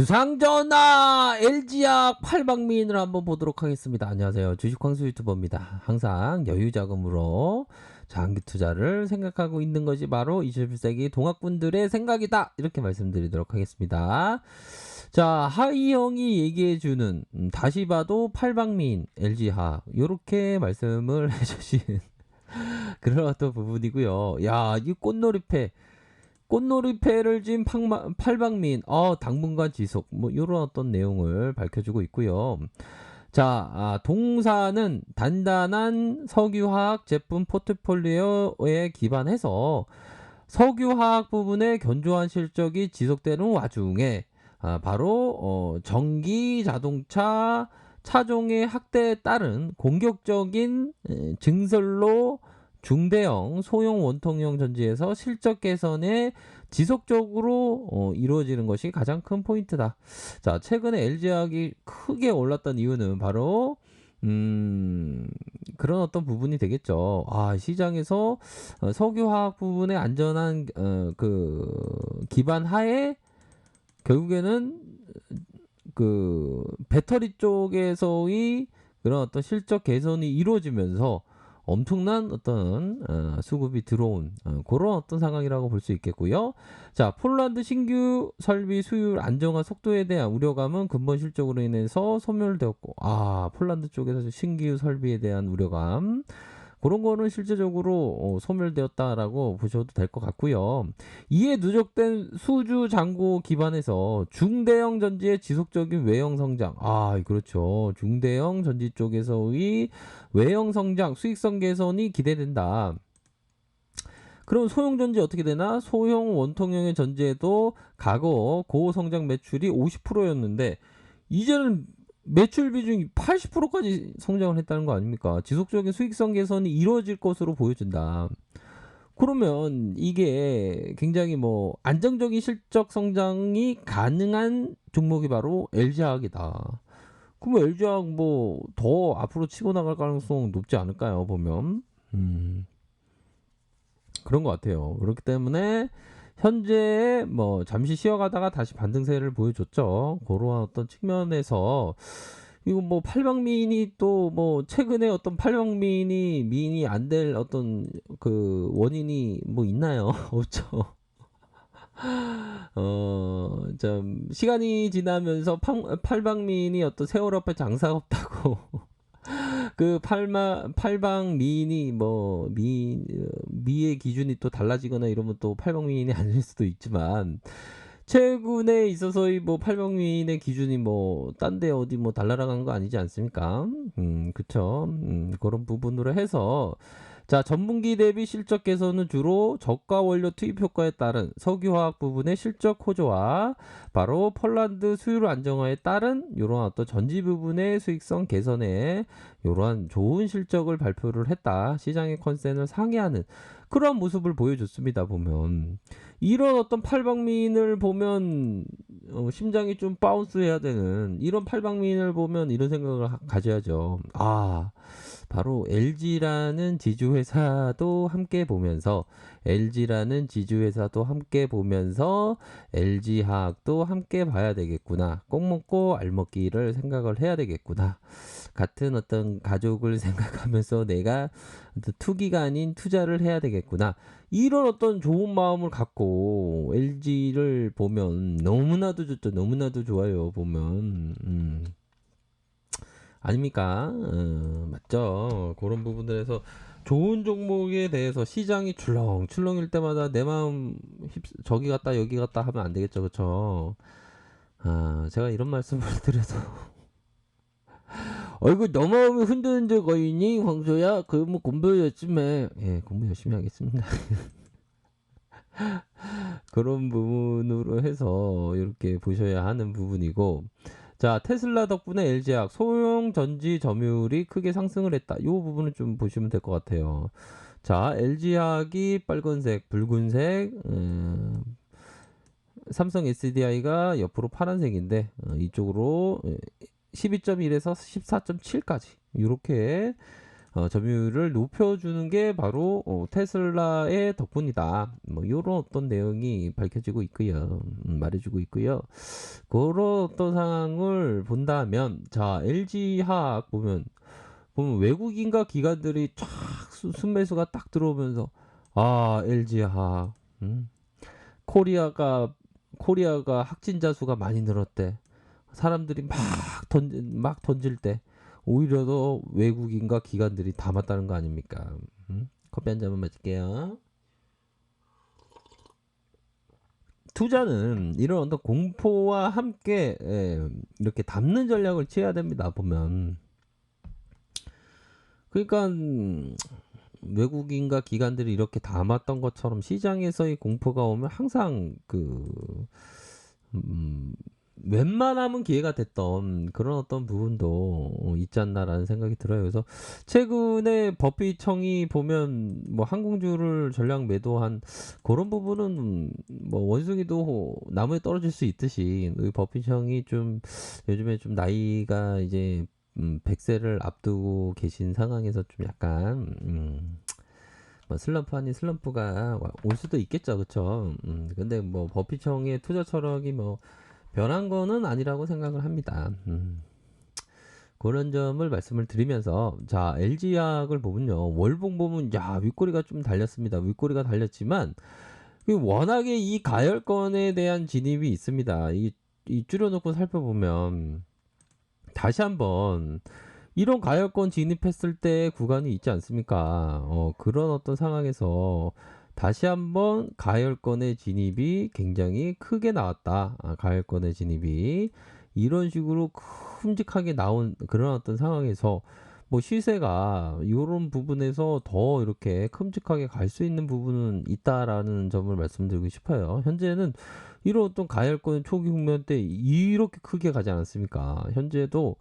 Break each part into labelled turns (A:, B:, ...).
A: 주상전화 LG약 팔방미인을 한번 보도록 하겠습니다. 안녕하세요. 주식광수 유튜버입니다. 항상 여유 자금으로 장기 투자를 생각하고 있는 것이 바로 21세기 동학군들의 생각이다. 이렇게 말씀드리도록 하겠습니다. 자, 하이형이 얘기해주는 음, 다시 봐도 팔방미인 LG학 이렇게 말씀을 해주신 그런 어떤 부분이고요. 야, 이 꽃놀이패 꽃놀이패를 진 팡마, 팔방민, 어, 당분간 지속, 뭐, 요런 어떤 내용을 밝혀주고 있고요. 자, 아, 동사는 단단한 석유화학 제품 포트폴리오에 기반해서 석유화학 부분의 견조한 실적이 지속되는 와중에 아, 바로 어, 전기 자동차 차종의 확대에 따른 공격적인 에, 증설로 중대형 소형 원통형 전지에서 실적 개선에 지속적으로 어, 이루어지는 것이 가장 큰 포인트다. 자, 최근에 LG화학이 크게 올랐던 이유는 바로 음, 그런 어떤 부분이 되겠죠. 아, 시장에서 어, 석유화학 부분의 안전한 어, 그 기반 하에 결국에는 그 배터리 쪽에서의 그런 어떤 실적 개선이 이루어지면서 엄청난 어떤 어, 수급이 들어온 어, 그런 어떤 상황이라고 볼 수 있겠고요. 자, 폴란드 신규 설비 수율 안정화 속도에 대한 우려감은 근본 실적으로 인해서 소멸되었고, 아, 폴란드 쪽에서 신규 설비에 대한 우려감. 그런 거는 실제적으로 어, 소멸되었다라고 보셔도 될 것 같고요. 이에 누적된 수주 잔고 기반에서 중대형 전지의 지속적인 외형 성장. 아, 그렇죠. 중대형 전지 쪽에서의 외형 성장, 수익성 개선이 기대된다. 그럼 소형 전지 어떻게 되나? 소형 원통형의 전지에도 과거 고성장 매출이 50%였는데 이제는 매출 비중이 80%까지 성장을 했다는 거 아닙니까? 지속적인 수익성 개선이 이루어질 것으로 보여진다. 그러면 이게 굉장히 뭐 안정적인 실적 성장이 가능한 종목이 바로 LG화학이다. 그러면 LG화학 뭐 더 앞으로 치고 나갈 가능성 높지 않을까요? 보면 음, 그런 것 같아요. 그렇기 때문에 현재 뭐 잠시 쉬어가다가 다시 반등세를 보여줬죠. 그러한 어떤 측면에서 이거 뭐 팔방미인이 또 뭐 최근에 어떤 팔방미인이 미인이 안 될 어떤 그 원인이 뭐 있나요? 없죠. 어, 좀 시간이 지나면서 팔방미인이 어떤 세월 앞에 장사가 없다고 그 팔마 팔방 미인이 뭐 미 미의 기준이 또 달라지거나 이러면 또 팔방 미인이 아닐 수도 있지만 최근에 있어서의 뭐 팔방 미인의 기준이 뭐 딴 데 어디 뭐 달라나간 거 아니지 않습니까? 음, 그쵸. 음, 그런 부분으로 해서 자, 전분기 대비 실적 개선은 주로 저가 원료 투입 효과에 따른 석유화학 부분의 실적 호조와 바로 폴란드 수율 안정화에 따른 이러한 어떤 전지 부분의 수익성 개선에 이러한 좋은 실적을 발표를 했다. 시장의 컨센을 상회하는 그런 모습을 보여줬습니다. 보면 이런 어떤 팔방미인을 보면 어, 심장이 좀 바운스해야 되는 이런 팔방미인을 보면 이런 생각을 하, 가져야죠. 아. 바로 LG라는 지주회사도 함께 보면서 LG라는 지주회사도 함께 보면서 LG화학도 함께 봐야 되겠구나. 꼭 먹고 알 먹기를 생각을 해야 되겠구나. 같은 어떤 가족을 생각하면서 내가 투기가 아닌 투자를 해야 되겠구나. 이런 어떤 좋은 마음을 갖고 LG를 보면 너무나도 좋죠. 너무나도 좋아요. 보면. 음. 아닙니까? 어, 맞죠. 그런 부분들에서 좋은 종목에 대해서 시장이 출렁출렁일 때마다 내 마음 휩, 저기 갔다 여기 갔다 하면 안 되겠죠. 그쵸? 아, 제가 이런 말씀을 드려서 얼굴 너 마음이 흔들흔들 거이니 황소야 그 뭐 공부 열심히 해. 예 공부 열심히 하겠습니다 그런 부분으로 해서 이렇게 보셔야 하는 부분이고 자, 테슬라 덕분에 LG학 소형 전지 점유율이 크게 상승을 했다. 이 부분을 좀 보시면 될 것 같아요. 자, LG학이 빨간색, 붉은색, 음, 삼성 SDI가 옆으로 파란색인데 어, 이쪽으로 12.1에서 14.7까지 이렇게 어, 점유율을 높여주는 게 바로 어, 테슬라의 덕분이다. 뭐 이런 어떤 내용이 밝혀지고 있고요, 음, 말해주고 있고요. 그런 어떤 상황을 본다면, 자 LG 화학 보면 보면 외국인과 기관들이 쫙 수- 순매수가 딱 들어오면서 아 LG 화학, 음, 코리아가 코리아가 확진자 수가 많이 늘었대. 사람들이 막 던지 막 던질 때 오히려 더 외국인과 기관들이 담았다는 거 아닙니까? 음? 커피 한 잔만 마실게요. 투자는 이런 어떤 공포와 함께 예, 이렇게 담는 전략을 취해야 됩니다. 보면 그러니까 음, 외국인과 기관들이 이렇게 담았던 것처럼 시장에서의 공포가 오면 항상 그 음, 웬만하면 기회가 됐던 그런 어떤 부분도 어, 있지 않나라는 생각이 들어요. 그래서 최근에 법비청이 보면 뭐 항공주를 전량 매도한 그런 부분은 뭐 원숭이도 나무에 떨어질 수 있듯이 이 법비청이 좀 요즘에 좀 나이가 이제 음, 100세를 앞두고 계신 상황에서 좀 약간 음, 뭐 슬럼프 아닌 슬럼프가 와- 올 수도 있겠죠, 그쵸? 음, 근데 뭐 버피청의 투자 철학이 뭐 변한 거는 아니라고 생각을 합니다. 음, 그런 점을 말씀을 드리면서 자 LG약을 보면요 월봉 보면 야 윗꼬리가 좀 달렸습니다. 윗꼬리가 달렸지만 그 워낙에 이 가열권에 대한 진입이 있습니다. 이, 이 줄여놓고 살펴보면 다시 한번 이런 가열권 진입했을 때 구간이 있지 않습니까? 어, 그런 어떤 상황에서 다시 한번 가열권의 진입이 굉장히 크게 나왔다. 아, 가열권의 진입이 이런 식으로 큼직하게 나온 그런 어떤 상황에서 뭐 시세가 이런 부분에서 더 이렇게 큼직하게 갈 수 있는 부분은 있다라는 점을 말씀드리고 싶어요. 현재는 이런 어떤 가열권 초기 국면 때 이렇게 크게 가지 않았습니까? 현재도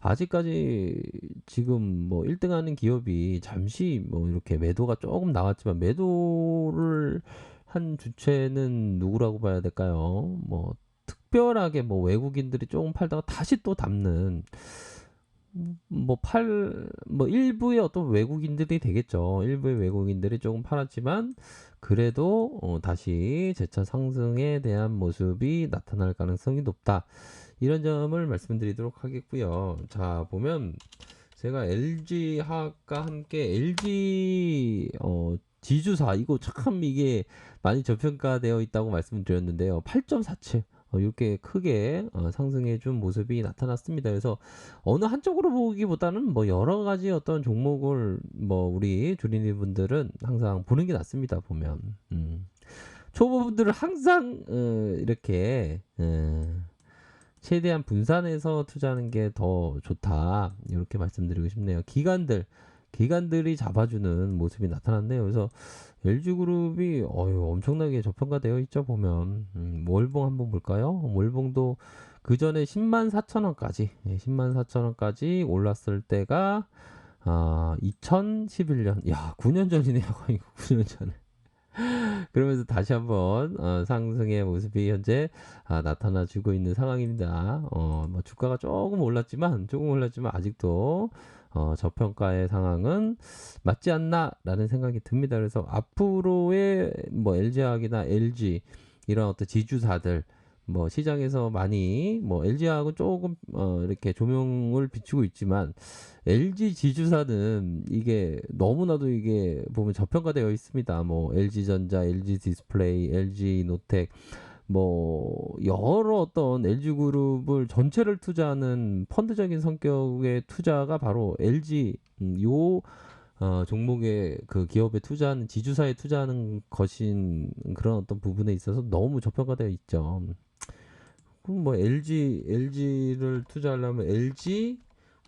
A: 아직까지 지금 뭐 1등 하는 기업이 잠시 뭐 이렇게 매도가 조금 나왔지만 매도를 한 주체는 누구라고 봐야 될까요? 뭐 특별하게 뭐 외국인들이 조금 팔다가 다시 또 담는 뭐 팔 뭐 일부의 어떤 외국인들이 되겠죠. 일부의 외국인들이 조금 팔았지만 그래도 어, 다시 재차 상승에 대한 모습이 나타날 가능성이 높다. 이런 점을 말씀드리도록 하겠고요. 자 보면 제가 LG 화학과 함께 LG 어, 지주사 이거 참 이게 많이 저평가되어 있다고 말씀드렸는데요. 8.47 어, 이렇게 크게 어, 상승해 준 모습이 나타났습니다. 그래서 어느 한쪽으로 보기보다는 뭐 여러 가지 어떤 종목을 뭐 우리 주린이 분들은 항상 보는 게 낫습니다. 보면 음. 초보분들은 항상 어, 이렇게 어, 최대한 분산해서 투자하는 게 더 좋다 이렇게 말씀드리고 싶네요. 기관들 기관들이 잡아주는 모습이 나타났네요. 그래서 LG그룹이 어유 엄청나게 저평가되어 있죠 보면 음, 월봉 한번 볼까요? 월봉도 그 전에 10만 4천 원까지 예, 10만 4천 원까지 올랐을 때가 아 2011년 야 9년 전이네요 거의 9년 전에 그러면서 다시 한번 어, 상승의 모습이 현재 아, 나타나주고 있는 상황입니다. 어, 뭐 주가가 조금 올랐지만 조금 올랐지만 아직도 어, 저평가의 상황은 맞지 않나라는 생각이 듭니다. 그래서 앞으로의 뭐 LG화학이나 LG 이런 어떤 지주사들 뭐 시장에서 많이 뭐 LG화학은 조금 어, 이렇게 조명을 비추고 있지만 LG 지주사는 이게 너무나도 이게 보면 저평가되어 있습니다. 뭐 LG전자, LG 디스플레이, LG 노텍 뭐 여러 어떤 LG 그룹을 전체를 투자하는 펀드적인 성격의 투자가 바로 LG 음, 요 어, 종목의 그 기업에 투자하는 지주사에 투자하는 것인 그런 어떤 부분에 있어서 너무 저평가되어 있죠. 그럼 뭐 LG LG를 투자하려면 LG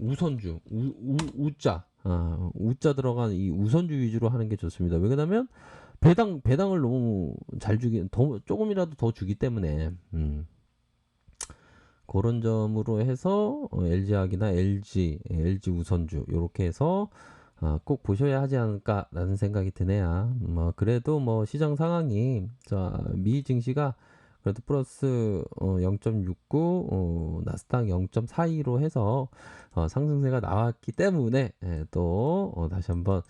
A: 우선주 우, 우, 우자 아, 우자 들어간 이 우선주 위주로 하는 게 좋습니다. 왜냐면 배당 배당을 너무 잘 주기 더 조금이라도 더 주기 때문에 음. 그런 점으로 해서 어, LG학이나 LG LG 우선주 이렇게 해서 아, 꼭 보셔야 하지 않을까라는 생각이 드네요. 뭐 그래도 뭐 시장 상황이 자, 미 증시가 그래도 플러스 어, 0.69, 어, 나스닥 0.42로 해서 어, 상승세가 나왔기 때문에 예, 또 어, 다시 한번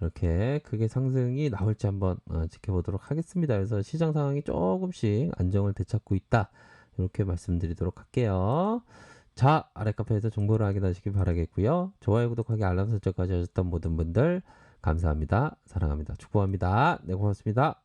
A: 이렇게 크게 상승이 나올지 한번 어, 지켜보도록 하겠습니다. 그래서 시장 상황이 조금씩 안정을 되찾고 있다. 이렇게 말씀드리도록 할게요. 자, 아래 카페에서 정보를 확인하시길 바라겠고요. 좋아요, 구독하기, 알람 설정까지 하셨던 모든 분들 감사합니다. 사랑합니다. 축복합니다. 네, 고맙습니다.